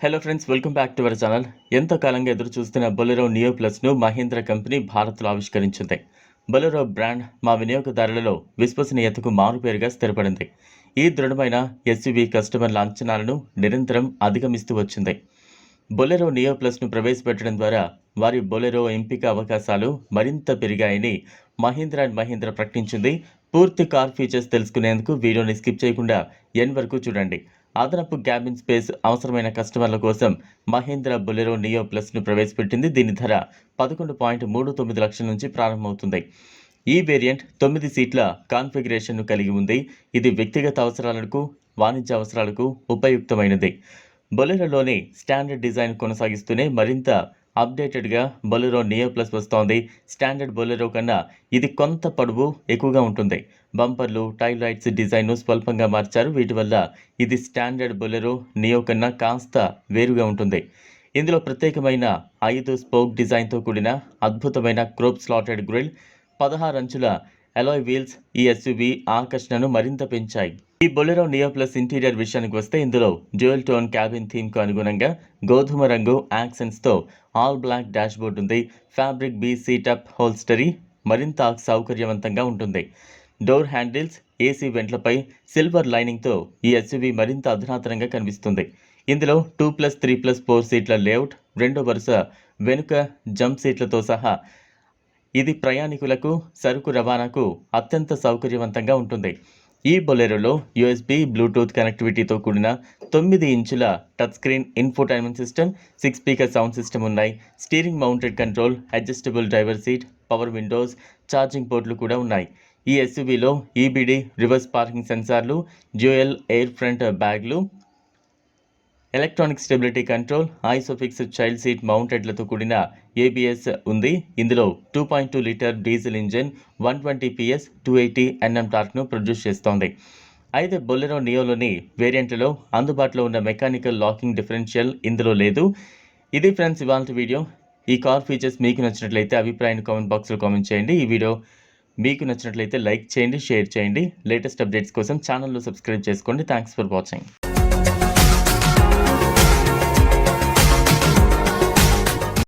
Hello friends welcome back to our channel ఎంతకాలంగా ఎదురు చూస్తున్న Bolero neo ప్లస్ను మహీంద్ర కంపెనీ భారత్లో ఆవిష్కరించింది. బొలెరో బ్రాండ్ మా వినియోగదారులలో విశ్వసనీయతకు మారుపేరుగా స్థిరపడింది. ఈ దృఢమైన ఎస్యువి కస్టమర్ల అంచనాలను నిరంతరం అధిగమిస్తూ వచ్చింది. బొలెరో నియో ప్లస్ను ప్రవేశపెట్టడం ద్వారా వారి బొలెరో ఎంపిక అవకాశాలు మరింత పెరిగాయని మహీంద్రా అండ్ మహీంద్రా ప్రకటించింది. పూర్తి కార్ ఫీచర్స్ తెలుసుకునేందుకు వీడియోని స్కిప్ చేయకుండా ఎన్ వరకు చూడండి. అదనపు క్యాబిన్ స్పేస్ అవసరమైన కస్టమర్ల కోసం మహేంద్ర బొలెరో నియో ప్లస్ను ప్రవేశపెట్టింది. దీని ధర పదకొండు పాయింట్ మూడు తొమ్మిది లక్షల నుంచి ప్రారంభమవుతుంది. ఈ వేరియంట్ తొమ్మిది సీట్ల కాన్ఫిగరేషన్ను కలిగి ఉంది. ఇది వ్యక్తిగత అవసరాలకు వాణిజ్య అవసరాలకు ఉపయుక్తమైనది. బొలెరోలోని స్టాండర్డ్ డిజైన్ కొనసాగిస్తూనే మరింత అప్డేటెడ్గా బొలెరో నియో ప్లస్ వస్తోంది. స్టాండర్డ్ బొలెరో కన్నా ఇది కొంత పొడవు ఎక్కువగా ఉంటుంది. బంపర్లు టైల్ లైట్స్ డిజైన్ను స్వల్పంగా మార్చారు. వీటి వల్ల ఇది స్టాండర్డ్ బొలెరో నియో కన్నా కాస్త వేరుగా ఉంటుంది. ఇందులో ప్రత్యేకమైన ఐదు స్పోక్ డిజైన్తో కూడిన అద్భుతమైన క్రోప్ స్లాటెడ్ గ్రిల్ పదహారు అంచుల అలాయ్ వీల్స్ ఈ ఎస్యూవీ ఆకర్షణను మరింత పెంచాయి. ఈ బొలెరో నియో ప్లస్ ఇంటీరియర్ విషయానికి వస్తే ఇందులో డ్యూయల్ టోన్ క్యాబిన్ థీమ్కు అనుగుణంగా గోధుమ రంగు యాక్సెంట్స్తో ఆల్ బ్లాక్ డాష్బోర్డ్ ఉంది. ఫ్యాబ్రిక్ బీ సీటప్ హోల్స్టరీ మరింత సౌకర్యవంతంగా ఉంటుంది. డోర్ హ్యాండిల్స్ ఏసీ వెంట్లపై సిల్వర్ లైనింగ్తో ఈ ఎస్యూవీ మరింత అధునాతనంగా కనిపిస్తుంది. ఇందులో two plus three plus four సీట్ల లేఅవుట్ రెండో వరుస వెనుక జంప్ సీట్లతో సహా ఇది ప్రయాణికులకు సరుకు రవాణాకు అత్యంత సౌకర్యవంతంగా ఉంటుంది. ఈ బొలెరోలో యూఎస్బి బ్లూటూత్ కనెక్టివిటీతో కూడిన తొమ్మిది ఇంచుల touch screen infotainment system six speaker sound system ఉన్నాయి. Steering mounted control adjustable driver seat power windows charging పోర్ట్లు కూడా ఉన్నాయి. ఈ ఎస్యూవీలో ఈబీడీ రివర్స్ పార్కింగ్ సెన్సార్లు జ్యూయల్ ఎయిర్ ఫ్రంట్ బ్యాగ్లు electronic stability control ISOFIX child seat మౌంటెడ్లతో కూడిన ఏబిఎస్ ఉంది. ఇందులో two point two litre diesel engine one twenty PS two eighty N టార్క్ను produce చేస్తోంది. అయితే బొలెరో నియోలోని వేరియంట్లలో అందుబాటులో ఉన్న మెకానికల్ లాకింగ్ డిఫరెన్షియల్ ఇందులో లేదు. ఇది ఫ్రెండ్స్ ఇవాళ వీడియో. ఈ కార్ ఫీచర్స్ మీకు నచ్చినట్లయితే అభిప్రాయాన్ని కామెంట్ బాక్స్లో కామెంట్ చేయండి. ఈ వీడియో మీకు నచ్చినట్లయితే లైక్ చేయండి షేర్ చేయండి. లేటెస్ట్ అప్డేట్స్ కోసం ఛానల్లో సబ్స్క్రైబ్ చేసుకోండి. Thanks for watching